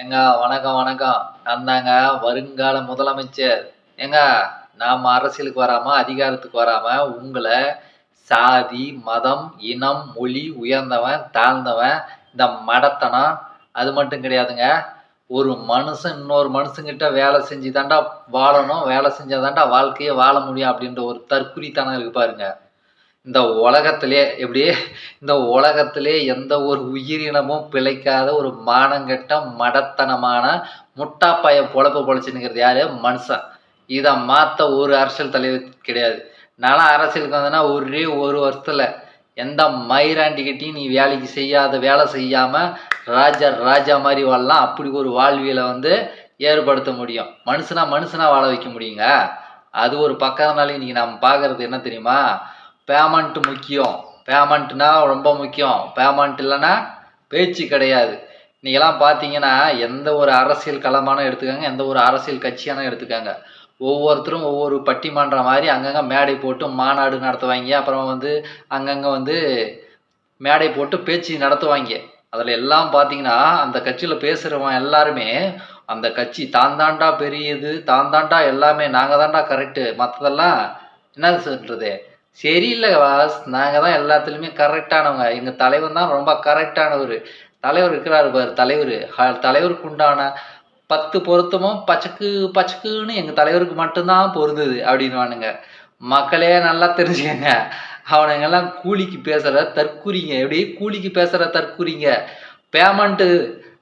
எங்க வணக்கம் வணக்கம். நான் தாங்க வருங்கால முதலமைச்சர். ஏங்க நாம் அரசியலுக்கு வராம அதிகாரத்துக்கு வராம உங்களை சாதி மதம் இனம் மொழி உயர்ந்தவன் தாழ்ந்தவன் இந்த மடத்தனம் அது மட்டும் கிடையாதுங்க. ஒரு மனுஷன் இன்னொரு மனுஷங்கிட்ட வேலை செஞ்சு தாண்டா வாழணும் வேலை செஞ்சால் தாண்டா வாழ்க்கையே வாழ முடியும் அப்படின்ற ஒரு தற்குறித்தனம் இருக்கு பாருங்க. இந்த உலகத்திலே எப்படி? இந்த உலகத்திலே எந்த ஒரு உயிரினமும் பிழைக்காத ஒரு மானங்கெட்ட மடத்தனமான முட்டாப்பாய பொழப்பு பொழைச்சுனுங்கிறது யாரு? மனுஷன். இதை மாற்ற ஒரு அரசியல் தலைவர் கிடையாது. நானும் அரசியலுக்கு வந்தேன்னா ஒரே ஒரு வருஷத்தில் எந்த மயிராண்டிக்கிட்டையும் நீ வேலைக்கு செய்யாத வேலை செய்யாமல் ராஜா ராஜா மாதிரி வாழலாம். அப்படி ஒரு வாழ்வியலை வந்து ஏற்படுத்த முடியும். மனுஷனா மனுஷனா வாழ வைக்க முடியுங்க. அது ஒரு பக்கம்னால இன்னைக்கு நம்ம பார்க்குறது என்ன தெரியுமா? பேமெண்ட் முக்கியம். பேமெண்ட்னா ரொம்ப முக்கியம். பேமெண்ட் இல்லைன்னா பேச்சு கிடையாது. இன்றைக்கெல்லாம் பார்த்தீங்கன்னா எந்த ஒரு அரசியல் களமான எடுத்துக்கோங்க எந்த ஒரு அரசியல் கட்சியான எடுத்துக்கோங்க. ஒவ்வொருத்தரும் ஒவ்வொரு பட்டிமன்றம் மாதிரி அங்கங்கே மேடை போட்டு மாநாடு நடத்துவாங்க. அப்புறம் வந்து அங்கங்கே வந்து மேடை போட்டு பேச்சு நடத்துவாங்க. அதில் எல்லாம் பார்த்தீங்கன்னா அந்த கட்சியில் பேசுகிறவன் எல்லாருமே அந்த கட்சி தான் தாண்டா பெரியது தான் தாண்டா எல்லாமே நாங்கள் தாண்டா கரெக்டு மற்றதெல்லாம் என்ன சொல்கிறது சரியில்லை வாஸ் நாங்கள் தான் எல்லாத்துலேயுமே கரெக்டானவங்க எங்கள் தலைவன் தான் ரொம்ப கரெக்டானவர் தலைவர் இருக்கிறாரு பாரு தலைவர். தலைவருக்கு உண்டான பத்து பொருத்தமும் பச்சக்கு பச்சக்குன்னு எங்கள் தலைவருக்கு மட்டும்தான் பொருந்தது அப்படின்வானுங்க மக்களே நல்லா தெரிஞ்சுக்கங்க. அவனுங்கெல்லாம் கூலிக்கு பேசுகிற தற்குறிங்க. எப்படி கூலிக்கு பேசுகிற தற்குறிங்க. பேமெண்ட்டு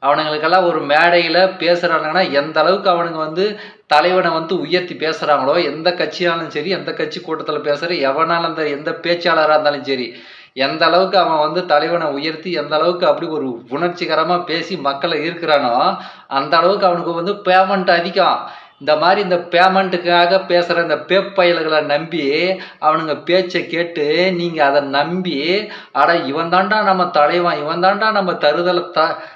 அவனுங்களுக்கெல்லாம் ஒரு மேடையில் பேசுகிறானுங்கன்னா எந்த அளவுக்கு அவனுங்க வந்து தலைவனை வந்து உயர்த்தி பேசுகிறாங்களோ எந்த கட்சியாலும் சரி எந்த கட்சி கூட்டத்தில் பேசுகிற எவனாலும் அந்த எந்த பேச்சாளராக இருந்தாலும் சரி எந்த அளவுக்கு அவன் வந்து தலைவனை உயர்த்தி எந்த அளவுக்கு அப்படி ஒரு உணர்ச்சிகரமாக பேசி மக்களை ஈர்க்கிறானோ அந்த அளவுக்கு அவனுக்கு வந்து பேமெண்ட் அதிகம். இந்த மாதிரி இந்த பேமெண்ட்டுக்காக பேசுகிற இந்த பேப்பயல்களை நம்பி அவனுங்க பேச்சை கேட்டு நீங்கள் அதை நம்பி அட இவன் தாண்டா நம்ம தலைவன் இவன் தாண்டா நம்ம தருதலை த த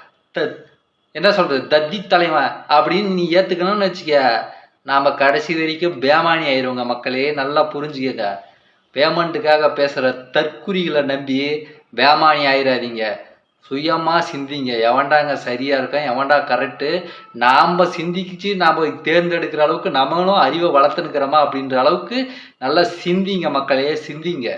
என்ன சொல்கிறது தத்தி தலைவன் அப்படின்னு நீ ஏத்துக்கணும்னு வச்சுக்க. நாம் கடைசி வரைக்கும் பேமானி ஆயிடுவோங்க மக்களே நல்லா புரிஞ்சுக்கங்க. பேமெண்ட்டுக்காக பேசுகிற தற்குறிகளை நம்பி பேமானி ஆயிடாதீங்க சுயமாக சிந்திங்க. எவன்டாங்க சரியாக இருக்கும் எவன்டா கரெக்டு நாம் சிந்திச்சு நாம் தேர்ந்தெடுக்கிற அளவுக்கு நம்மளும் அறிவை வளர்த்துனுக்கிறோமா அப்படின்ற அளவுக்கு நல்லா சிந்திங்க மக்களே சிந்திங்க.